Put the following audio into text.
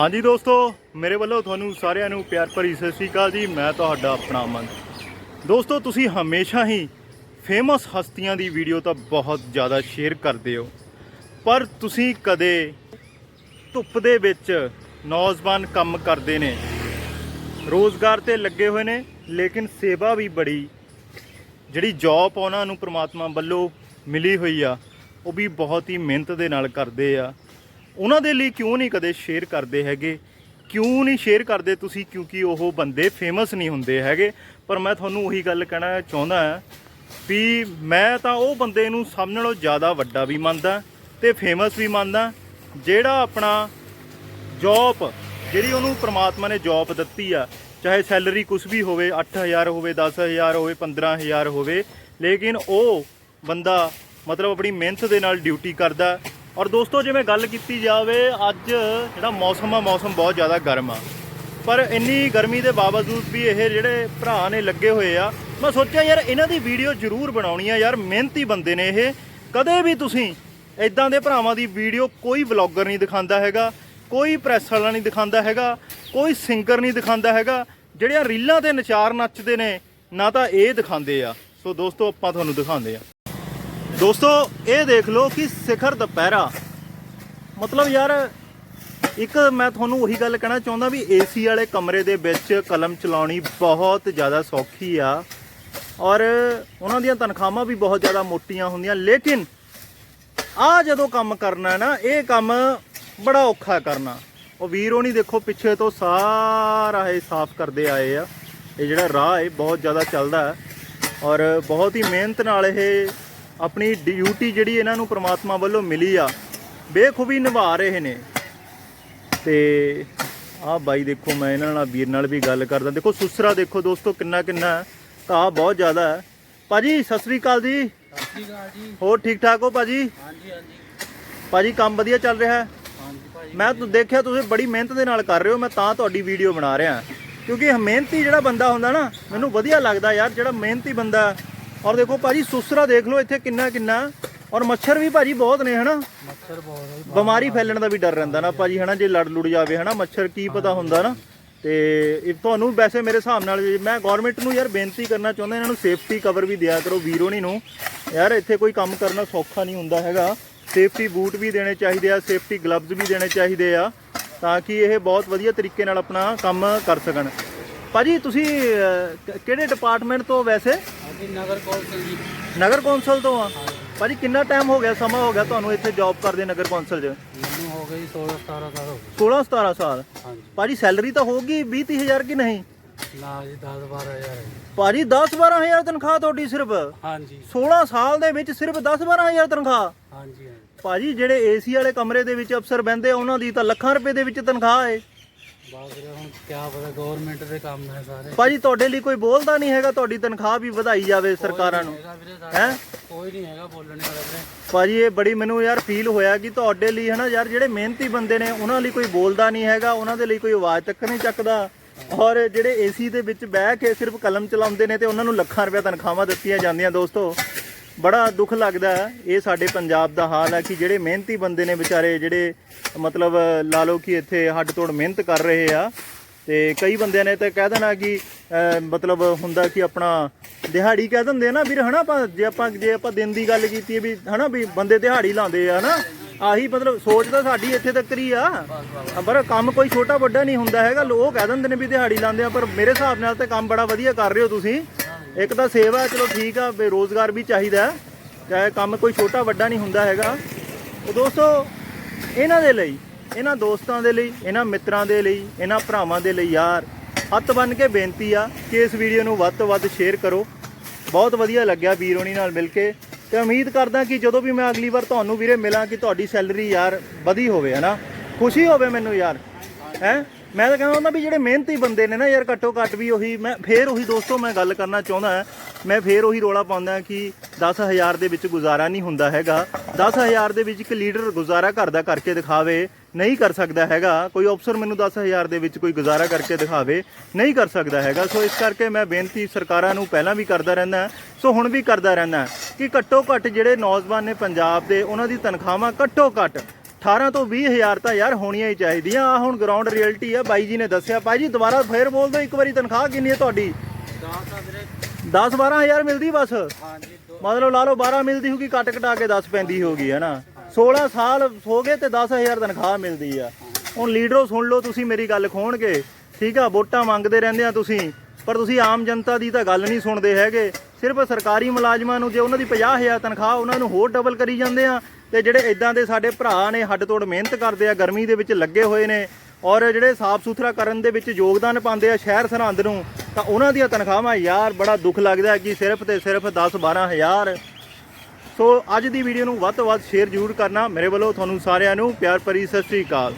ਹਾਂਜੀ ਦੋਸਤੋ, ਮੇਰੇ ਵੱਲੋਂ ਤੁਹਾਨੂੰ ਸਾਰਿਆਂ ਨੂੰ ਪਿਆਰ ਭਰੀ ਸਤਿ ਸ਼੍ਰੀ ਅਕਾਲ ਜੀ। ਮੈਂ ਤੁਹਾਡਾ ਆਪਣਾ ਅਮਨ। ਦੋਸਤੋ, ਤੁਸੀਂ ਹਮੇਸ਼ਾ ਹੀ ਫੇਮਸ ਹਸਤੀਆਂ ਦੀ ਵੀਡੀਓ ਤਾਂ ਬਹੁਤ ਜ਼ਿਆਦਾ ਸ਼ੇਅਰ ਕਰਦੇ ਹੋ। ਪਰ ਤੁਸੀਂ ਕਦੇ ਧੁੱਪ ਦੇ ਵਿੱਚ ਨੌਜਵਾਨ ਕੰਮ ਕਰਦੇ ਨੇ। ਰੋਜ਼ਗਾਰ ਤੇ ਲੱਗੇ ਹੋਏ ਨੇ, ਲੇਕਿਨ ਸੇਵਾ ਵੀ ਬੜੀ। ਜਿਹੜੀ ਜੌਬ ਉਹਨਾਂ ਨੂੰ ਪ੍ਰਮਾਤਮਾ ਵੱਲੋਂ ਮਿਲੀ ਹੋਈ ਆ, ਉਹ ਵੀ ਬਹੁਤ ਹੀ ਮਿਹਨਤ ਦੇ ਨਾਲ ਕਰਦੇ ਆ। ਉਹਨਾਂ ਦੇ ਲਈ ਕਿਉਂ ਨਹੀਂ ਕਦੇ ਸ਼ੇਅਰ ਕਰਦੇ ਹੈਗੇ? ਕਿਉਂ ਨਹੀਂ ਸ਼ੇਅਰ ਕਰਦੇ ਤੁਸੀਂ? ਕਿਉਂਕਿ ਉਹ ਬੰਦੇ ਫੇਮਸ ਨਹੀਂ ਹੁੰਦੇ ਹੈਗੇ। ਪਰ ਮੈਂ ਤੁਹਾਨੂੰ ਉਹੀ ਗੱਲ ਕਹਿਣਾ ਚਾਹੁੰਦਾ ਹਾਂ ਵੀ ਮੈਂ ਤਾਂ ਉਹ ਬੰਦੇ ਨੂੰ ਸਭ ਨਾਲੋਂ ਜ਼ਿਆਦਾ ਵੱਡਾ ਵੀ ਮੰਨਦਾ ਤੇ ਫੇਮਸ ਵੀ ਮੰਨਦਾ, ਜਿਹੜਾ ਆਪਣਾ ਜੌਬ ਜਿਹੜੀ ਉਹਨੂੰ ਪ੍ਰਮਾਤਮਾ ਨੇ ਜੌਬ ਦਿੱਤੀ ਆ, ਚਾਹੇ ਸੈਲਰੀ ਕੁਝ ਵੀ ਹੋਵੇ 8000 ਹੋਵੇ 10000 ਹੋਵੇ 15000 ਹੋਵੇ, ਲੇਕਿਨ ਉਹ ਬੰਦਾ ਮਤਲਬ ਆਪਣੀ ਮਿਹਨਤ ਦੇ ਨਾਲ ਡਿਊਟੀ ਕਰਦਾ ਔਰ ਦੋਸਤੋ ਜਿਵੇਂ ਗੱਲ ਕੀਤੀ ਜਾਵੇ, ਅੱਜ ਜਿਹੜਾ ਮੌਸਮ ਆ, ਮੌਸਮ ਬਹੁਤ ਜ਼ਿਆਦਾ ਗਰਮ ਆ। ਪਰ ਇੰਨੀ ਗਰਮੀ ਦੇ ਬਾਵਜੂਦ ਵੀ ਇਹ ਜਿਹੜੇ ਭਰਾ ਨੇ ਲੱਗੇ ਹੋਏ ਆ, ਮੈਂ ਸੋਚਿਆ ਯਾਰ ਇਹਨਾਂ ਦੀ ਵੀਡੀਓ ਜ਼ਰੂਰ ਬਣਾਉਣੀ ਆ। ਯਾਰ, ਮਿਹਨਤੀ ਬੰਦੇ ਨੇ ਇਹ। ਕਦੇ ਵੀ ਤੁਸੀਂ ਇਦਾਂ ਦੇ ਭਰਾਵਾਂ ਦੀ ਵੀਡੀਓ ਕੋਈ ਵਲੌਗਰ ਨਹੀਂ ਦਿਖਾਉਂਦਾ ਹੈਗਾ, ਕੋਈ ਪ੍ਰੈਸ ਵਾਲਾ ਨਹੀਂ ਦਿਖਾਉਂਦਾ ਹੈਗਾ, ਕੋਈ ਸਿੰਗਰ ਨਹੀਂ ਦਿਖਾਉਂਦਾ ਹੈਗਾ, ਜਿਹੜੀਆਂ ਰੀਲਾਂ ਤੇ ਨਚਾਰ ਨੱਚਦੇ ਨੇ, ਨਾ ਤਾਂ ਇਹ ਦਿਖਾਉਂਦੇ ਆ। ਸੋ ਦੋਸਤੋ, ਆਪਾਂ ਤੁਹਾਨੂੰ ਦਿਖਾਉਂਦੇ ਆ। ਦੋਸਤੋ, ਇਹ ਦੇਖ ਲਓ ਕਿ ਸਿਖਰ ਦੁਪਹਿਰਾ। ਮਤਲਬ ਯਾਰ, ਇੱਕ ਮੈਂ ਤੁਹਾਨੂੰ ਉਹੀ ਗੱਲ ਕਹਿਣਾ ਚਾਹੁੰਦਾ ਵੀ ਏਸੀ ਵਾਲੇ ਕਮਰੇ ਦੇ ਵਿੱਚ ਕਲਮ ਚਲਾਉਣੀ ਬਹੁਤ ਜ਼ਿਆਦਾ ਸੌਖੀ ਆ। ਔਰ ਉਹਨਾਂ ਦੀਆਂ ਤਨਖਾਹਾਂ ਵੀ ਬਹੁਤ ਜ਼ਿਆਦਾ ਮੋਟੀਆਂ ਹੁੰਦੀਆਂ, ਲੇਕਿਨ ਆ ਜਦੋਂ ਕੰਮ ਕਰਨਾ ਹੈ ਨਾ, ਇਹ ਕੰਮ ਬੜਾ ਔਖਾ ਕਰਨਾ। ਉਹ ਵੀਰ ਉਹ ਨਹੀਂ ਦੇਖੋ, ਪਿੱਛੇ ਤੋਂ ਸਾਰਾ ਇਹ ਸਾਫ਼ ਕਰਦੇ ਆਏ ਆ। ਇਹ ਜਿਹੜਾ ਰਾਹ ਹੈ, ਬਹੁਤ ਜ਼ਿਆਦਾ ਚੱਲਦਾ। ਔਰ ਬਹੁਤ ਹੀ ਮਿਹਨਤ ਨਾਲ ਇਹ ਆਪਣੀ ਡਿਊਟੀ ਜਿਹੜੀ ਇਹਨਾਂ ਨੂੰ ਪ੍ਰਮਾਤਮਾ ਵੱਲੋਂ ਮਿਲੀ ਆ ਬੇਖੂਬੀ ਨਿਭਾ ਰਹੇ ਨੇ। ਤੇ ਆਹ ਬਾਈ ਦੇਖੋ ਮੈਂ ਇਹਨਾਂ ਨਾਲ ਵੀਰ ਨਾਲ ਵੀ ਗੱਲ ਕਰਦਾ। ਦੇਖੋ ਸੁਸਰਾ ਦੇਖੋ ਦੋਸਤੋ ਕਿੰਨਾ ਕਿੰਨਾ ਘਾਹ ਬਹੁਤ ਜ਼ਿਆਦਾ ਹੈ। ਭਾਜੀ ਸਤਿ ਸ੍ਰੀ ਅਕਾਲ ਜੀ। ਸਤਿ ਸ਼੍ਰੀ ਅਕਾਲ ਜੀ। ਹੋਰ ਠੀਕ ਠਾਕ ਹੋ ਭਾਜੀ? ਹਾਂਜੀ ਹਾਂਜੀ। ਭਾਜੀ ਕੰਮ ਵਧੀਆ ਚੱਲ ਰਿਹਾ ਹੈ? ਮੈਂ ਤੁ ਦੇਖਿਆ ਤੁਸੀਂ ਬੜੀ ਮਿਹਨਤ ਦੇ ਨਾਲ ਕਰ ਰਹੇ ਹੋ ਮੈਂ ਤਾਂ ਤੁਹਾਡੀ ਵੀਡੀਓ ਬਣਾ ਰਿਹਾ। ਕਿਉਂਕਿ ਮਿਹਨਤੀ ਜਿਹੜਾ ਬੰਦਾ ਹੁੰਦਾ ਨਾ ਮੈਨੂੰ ਵਧੀਆ ਲੱਗਦਾ ਯਾਰ ਜਿਹੜਾ ਮਿਹਨਤੀ ਬੰਦਾ ਔਰ ਦੇਖੋ ਭਾਜੀ ਸੁਸਰਾ ਦੇਖ ਲਓ ਇੱਥੇ ਕਿੰਨਾ ਕਿੰਨਾ। ਔਰ ਮੱਛਰ ਵੀ ਭਾਜੀ ਬਹੁਤ ਨੇ ਹਨਾ? ਮੱਛਰ ਬਹੁਤ ਹੈ ਜੀ। ਬਿਮਾਰੀ ਫੈਲਣ ਦਾ ਵੀ ਡਰ ਰਹਿੰਦਾ ਨਾ ਭਾਜੀ ਹਨਾ? ਜੇ ਲੜ ਲੁੜ ਜਾਵੇ ਹਨਾ? ਮੱਛਰ ਕੀ ਪਤਾ ਹੁੰਦਾ ਨਾ। ਤੇ ਇਹ ਤੁਹਾਨੂੰ ਵੈਸੇ ਮੇਰੇ ਹਿਸਾਬ ਨਾਲ ਮੈਂ ਗਵਰਨਮੈਂਟ ਨੂੰ ਯਾਰ ਬੇਨਤੀ ਕਰਨਾ ਚਾਹੁੰਦਾ ਇਹਨਾਂ ਨੂੰ ਸੇਫਟੀ ਕਵਰ ਵੀ ਦਿਆ ਕਰੋ ਵੀਰੋਣੀ ਨੂੰ। ਯਾਰ ਇੱਥੇ ਕੋਈ ਕੰਮ ਕਰਨਾ ਸੌਖਾ ਨਹੀਂ ਹੁੰਦਾ ਹੈਗਾ। ਸੇਫਟੀ ਬੂਟ ਵੀ ਦੇਣੇ ਚਾਹੀਦੇ ਆ ਸੇਫਟੀ ਗਲਵਜ਼ ਵੀ ਦੇਣੇ ਚਾਹੀਦੇ ਆ ਤਾਂ ਕਿ ਇਹ ਬਹੁਤ ਵਧੀਆ ਤਰੀਕੇ ਨਾਲ ਆਪਣਾ ਕੰਮ ਕਰ ਸਕਣ। ਭਾਜੀ ਤੁਸੀਂ ਅਹ, ਕ- ਕਿਹੜੇ ਡਿਪਾਰਟਮੈਂਟ ਤੋਂ ਵੈਸੇ? ਹਾਂਜੀ ਨਗਰ ਕੌਂਸਲ ਜੀ। ਨਗਰ ਕੌਂਸਲ ਤੋਂ ਆ? ਭਾਜੀ ਕਿੰਨਾ ਟਾਈਮ ਹੋ ਗਿਆ? ਸਮਾਂ ਹੋ ਗਿਆ ਤੁਹਾਨੂੰ ਇੱਥੇ ਜੌਬ ਕਰਦੇ ਨਗਰ ਕੌਂਸਲ 'ਚ? ਮੈਨੂੰ ਹੋ ਗਈ 16 17 ਸਾਲ ਹੋ ਗਏ। 16 17 ਸਾਲ? ਹਾਂਜੀ। ਭਾਜੀ ਸੈਲਰੀ ਤਾਂ ਹੋਗੀ 20 ਹਜ਼ਾਰ ਕਿ ਨਹੀਂ? ਨਾ ਜੀ 10 12 ਹਜ਼ਾਰ ਹੈ ਜੀ। ਭਾਜੀ 10 12000 ਤਨਖਾਹ ਤੁਹਾਡੀ ਸਿਰਫ? ਹਾਂਜੀ। 16 ਸਾਲ ਦੇ ਵਿੱਚ ਸਿਰਫ 10 12000 ਤਨਖਾਹ? ਹਾਂਜੀ ਹਾਂਜੀ। ਭਾਜੀ ਜਿਹੜੇ ਏਸੀ ਵਾਲੇ ਕਮਰੇ ਦੇ ਵਿੱਚ ਅਫਸਰ ਬਹਿੰਦੇ ਆ ਉਹਨਾਂ ਦੀ ਤਾਂ ਲੱਖਾਂ ਰੁਪਏ ਦੇ ਵਿੱਚ ਤਨਖਾਹ ਹੈ। ਬਾਸ ਰਿਹਾ ਹੁਣ ਕੀ ਪਤਾ ਗਵਰਨਮੈਂਟ ਦੇ ਕੰਮ ਹੈ ਸਾਰੇ। ਭਾਜੀ ਤੁਹਾਡੇ ਲਈ ਕੋਈ ਬੋਲਦਾ ਨਹੀਂ ਹੈਗਾ ਤੁਹਾਡੀ ਤਨਖਾਹ ਵੀ ਵਧਾਈ ਜਾਵੇ ਸਰਕਾਰਾਂ ਨੂੰ। ਹੈਗਾ ਵੀਰੇ ਹੈਂ? ਸਾਡਾ ਕੋਈ ਨਹੀਂ ਹੈਗਾ ਬੋਲਣ ਵਾਲਾ ਵੀਰੇ। ਭਾਜੀ ਇਹ ਬੜੀ ਮੈਨੂੰ ਯਾਰ ਫੀਲ ਹੋਇਆ ਕਿ ਤੁਹਾਡੇ ਲਈ ਹਨਾ ਯਾਰ ਜਿਹੜੇ ਮਿਹਨਤੀ ਬੰਦੇ ਨੇ ਉਹਨਾਂ ਲਈ ਕੋਈ ਬੋਲਦਾ ਨਹੀਂ ਹੈਗਾ ਉਹਨਾਂ ਦੇ ਲਈ ਕੋਈ ਆਵਾਜ਼ ਤੱਕ ਨਹੀਂ ਚੱਕਦਾ। ਔਰ ਜਿਹੜੇ ਏਸੀ ਦੇ ਵਿੱਚ ਬਹਿ ਕੇ ਸਿਰਫ ਕਲਮ ਚਲਾਉਂਦੇ ਨੇ ਤੇ ਉਹਨਾਂ ਨੂੰ ਲੱਖਾਂ ਰੁਪਏ ਤਨਖਾਹਾਂ ਦਿੱਤੀਆਂ ਜਾਂਦੀਆਂ ਦੋਸਤੋ। ਬੜਾ ਦੁੱਖ ਲੱਗਦਾ ਹੈ। ਇਹ ਸਾਡੇ ਪੰਜਾਬ ਦਾ ਹਾਲ ਹੈ ਕਿ ਜਿਹੜੇ ਮਿਹਨਤੀ ਬੰਦੇ ਨੇ ਵਿਚਾਰੇ ਜਿਹੜੇ, ਮਤਲਬ ਲਾ ਲਓ ਕਿ ਇੱਥੇ ਹੱਡ ਤੋੜ ਮਿਹਨਤ ਕਰ ਰਹੇ ਆ, ਤੇ ਕਈ ਬੰਦਿਆਂ ਨੇ ਤਾਂ ਕਹਿ ਦੇਣਾ ਕਿ ਮਤਲਬ ਹੁੰਦਾ ਕਿ ਆਪਣਾ ਦਿਹਾੜੀ ਕਹਿ ਦਿੰਦੇ ਆ ਨਾ ਵੀਰ, ਹਨਾ ਆਪਾਂ, ਜੇ ਆਪਾਂ ਜੇ ਆਪਾਂ ਦਿਨ ਦੀ ਗੱਲ ਕੀਤੀ ਹੈ ਵੀ, ਹਨਾ ਵੀ ਬੰਦੇ ਦਿਹਾੜੀ ਲਾਉਂਦੇ ਆ ਨਾ, ਆਹੀ ਮਤਲਬ ਸੋਚ ਤਾਂ ਸਾਡੀ ਇੱਥੇ ਤੱਕ ਹੀ ਆ। ਪਰ ਕੰਮ ਕੋਈ ਛੋਟਾ ਵੱਡਾ ਨਹੀਂ ਹੁੰਦਾ ਹੈਗਾ, ਲੋਕ ਕਹਿ ਦਿੰਦੇ ਨੇ ਵੀ ਦਿਹਾੜੀ ਲਾਉਂਦੇ ਆ, ਪਰ ਮੇਰੇ ਹਿਸਾਬ ਨਾਲ ਤਾਂ ਕੰਮ ਬੜਾ ਵਧੀਆ ਕਰ ਰਹੇ ਹੋ ਤੁਸੀਂ। ਇੱਕ ਤਾਂ ਸੇਵਾ ਚਲੋ ਠੀਕ ਆ, ਬੇਰੋਜ਼ਗਾਰ ਵੀ ਚਾਹੀਦਾ ਚਾਹੇ ਕੰਮ ਕੋਈ ਛੋਟਾ ਵੱਡਾ ਨਹੀਂ ਹੁੰਦਾ ਹੈਗਾ। ਉਹ ਦੋਸਤੋ, ਇਹਨਾਂ ਦੇ ਲਈ, ਇਹਨਾਂ ਦੋਸਤਾਂ ਦੇ ਲਈ, ਇਹਨਾਂ ਮਿੱਤਰਾਂ ਦੇ ਲਈ, ਇਹਨਾਂ ਭਰਾਵਾਂ ਦੇ ਲਈ ਯਾਰ, ਹੱਥ ਬੰਨ ਕੇ ਬੇਨਤੀ ਆ ਕਿ ਇਸ ਵੀਡੀਓ ਨੂੰ ਵੱਧ ਤੋਂ ਵੱਧ ਸ਼ੇਅਰ ਕਰੋ। ਬਹੁਤ ਵਧੀਆ ਲੱਗਿਆ ਵੀਰੋਣੀ ਨਾਲ ਮਿਲ ਕੇ। ਤੇ ਉਮੀਦ ਕਰਦਾ ਕਿ ਜਦੋਂ ਵੀ ਮੈਂ ਅਗਲੀ ਵਾਰ ਤੁਹਾਨੂੰ ਵੀਰੇ ਮਿਲਾਂ ਕਿ ਤੁਹਾਡੀ ਸੈਲਰੀ ਯਾਰ ਵਧੀ ਹੋਵੇ, ਹਨਾ? ਖੁਸ਼ੀ ਹੋਵੇ ਮੈਨੂੰ ਯਾਰ, ਹੈ? ਮੈਂ ਤਾਂ ਕਹਿੰਦਾ ਹੁੰਦਾ ਵੀ ਜਿਹੜੇ ਮਿਹਨਤੀ ਬੰਦੇ ਨੇ ਨਾ ਯਾਰ ਘੱਟੋ ਘੱਟ ਵੀ ਉਹੀ, ਮੈਂ ਫੇਰ ਉਹੀ ਦੋਸਤੋ ਮੈਂ ਗੱਲ ਕਰਨਾ ਚਾਹੁੰਦਾ ਮੈਂ ਫੇਰ ਉਹੀ ਰੋਲਾ ਪਾਉਂਦਾ ਕਿ 10000 ਦੇ ਵਿੱਚ ਗੁਜ਼ਾਰਾ ਨਹੀਂ ਹੁੰਦਾ ਹੈਗਾ। 10000 ਦੇ ਵਿੱਚ ਇੱਕ ਲੀਡਰ ਗੁਜ਼ਾਰਾ ਘਰ ਦਾ ਕਰਕੇ ਦਿਖਾਵੇ, ਨਹੀਂ ਕਰ ਸਕਦਾ ਹੈਗਾ। ਕੋਈ ਅਫਸਰ ਮੈਨੂੰ 10000 ਦੇ ਵਿੱਚ ਕੋਈ ਗੁਜ਼ਾਰਾ ਕਰਕੇ ਦਿਖਾਵੇ, ਨਹੀਂ ਕਰ ਸਕਦਾ ਹੈਗਾ। ਸੋ ਇਸ ਕਰਕੇ ਮੈਂ ਬੇਨਤੀ ਸਰਕਾਰਾਂ ਨੂੰ ਪਹਿਲਾਂ ਵੀ ਕਰਦਾ ਰਹਿੰਦਾ ਸੋ ਹੁਣ ਵੀ ਕਰਦਾ ਰਹਿੰਦਾ ਕਿ ਘੱਟੋ ਘੱਟ ਜਿਹੜੇ ਨੌਜਵਾਨ ਨੇ ਪੰਜਾਬ ਦੇ, ਉਹਨਾਂ ਦੀ ਤਨਖਾਹਾਂ ਘੱਟੋ ਘੱਟ 18 ਤੋਂ 20 ਹਜ਼ਾਰ ਤਾਂ ਯਾਰ ਹੋਣੀਆਂ ਹੀ ਚਾਹੀਦੀਆਂ। ਆ ਹੁਣ ਗਰਾਊਂਡ ਰਿਐਲਿਟੀ ਆ, ਬਾਈ ਜੀ ਨੇ ਦੱਸਿਆ। ਭਾਈ ਜੀ, ਦੁਬਾਰਾ ਫੇਰ ਬੋਲ ਦਿਓ, ਇੱਕ ਵਾਰੀ ਤਨਖਾਹ ਕਿੰਨੀ ਹੈ ਤੁਹਾਡੀ? 10 ਆ ਵੀਰੇ 10 12 ਹਜ਼ਾਰ ਮਿਲਦੀ ਬਸ। ਮਤਲਬ ਲਾ ਲਓ 12 ਮਿਲਦੀ ਹੋਗੀ ਕੱਟ ਕਟਾ ਕੇ 10 ਪੈਂਦੀ ਹੋਗੀ ਹੈ ਨਾ? 16 ਸਾਲ ਹੋ ਗਏ ਤੇ 10000 ਤਨਖਾਹ ਮਿਲਦੀ ਆ। ਹੁਣ ਲੀਡਰੋ ਸੁਣ ਲਓ ਤੁਸੀਂ ਮੇਰੀ ਗੱਲ ਖੋਣ ਕੇ ਠੀਕ ਆ, ਵੋਟਾਂ ਮੰਗਦੇ ਰਹਿੰਦੇ ਆ ਤੁਸੀਂ। ਪਰ ਤੁਸੀਂ ਆਮ ਜਨਤਾ ਦੀ ਤਾਂ ਗੱਲ ਨਹੀਂ ਸੁਣਦੇ ਹੈਗੇ। ਸਿਰਫ ਸਰਕਾਰੀ ਮੁਲਾਜ਼ਮਾਂ ਨੂੰ ਜੇ ਉਹਨਾਂ ਦੀ 50000 ਤਨਖਾਹ ਉਹਨਾਂ ਨੂੰ ਹੋਰ ਡਬਲ ਕਰੀ ਜਾਂਦੇ ਆ, ਤੇ ਜਿਹੜੇ ਇਦਾਂ ਦੇ ਸਾਡੇ ਭਰਾ ਨੇ ਹੱਡ ਤੋੜ ਮਿਹਨਤ ਕਰਦੇ ਆ, ਗਰਮੀ ਦੇ ਵਿੱਚ ਲੱਗੇ ਹੋਏ ਨੇ, ਔਰ ਜਿਹੜੇ ਸਾਫ਼ ਸੁਥਰਾ ਕਰਨ ਦੇ ਵਿੱਚ ਯੋਗਦਾਨ ਪਾਉਂਦੇ ਆ ਸ਼ਹਿਰ ਸਰਹੰਦ ਨੂੰ, ਤਾਂ ਉਹਨਾਂ ਦੀਆਂ ਤਨਖਾਹਾਂ ਯਾਰ ਬੜਾ ਦੁੱਖ ਲੱਗਦਾ ਕਿ ਸਿਰਫ ਤੇ ਸਿਰਫ 10 12000 ਸੋ ਅੱਜ ਦੀ ਵੀਡੀਓ ਨੂੰ ਵੱਧ ਤੋਂ ਵੱਧ ਸ਼ੇਅਰ ਜ਼ਰੂਰ ਕਰਨਾ। ਮੇਰੇ ਵੱਲੋਂ ਤੁਹਾਨੂੰ ਸਾਰਿਆਂ ਨੂੰ ਪਿਆਰ ਭਰੀ ਸਤਿ ਸ੍ਰੀ ਅਕਾਲ।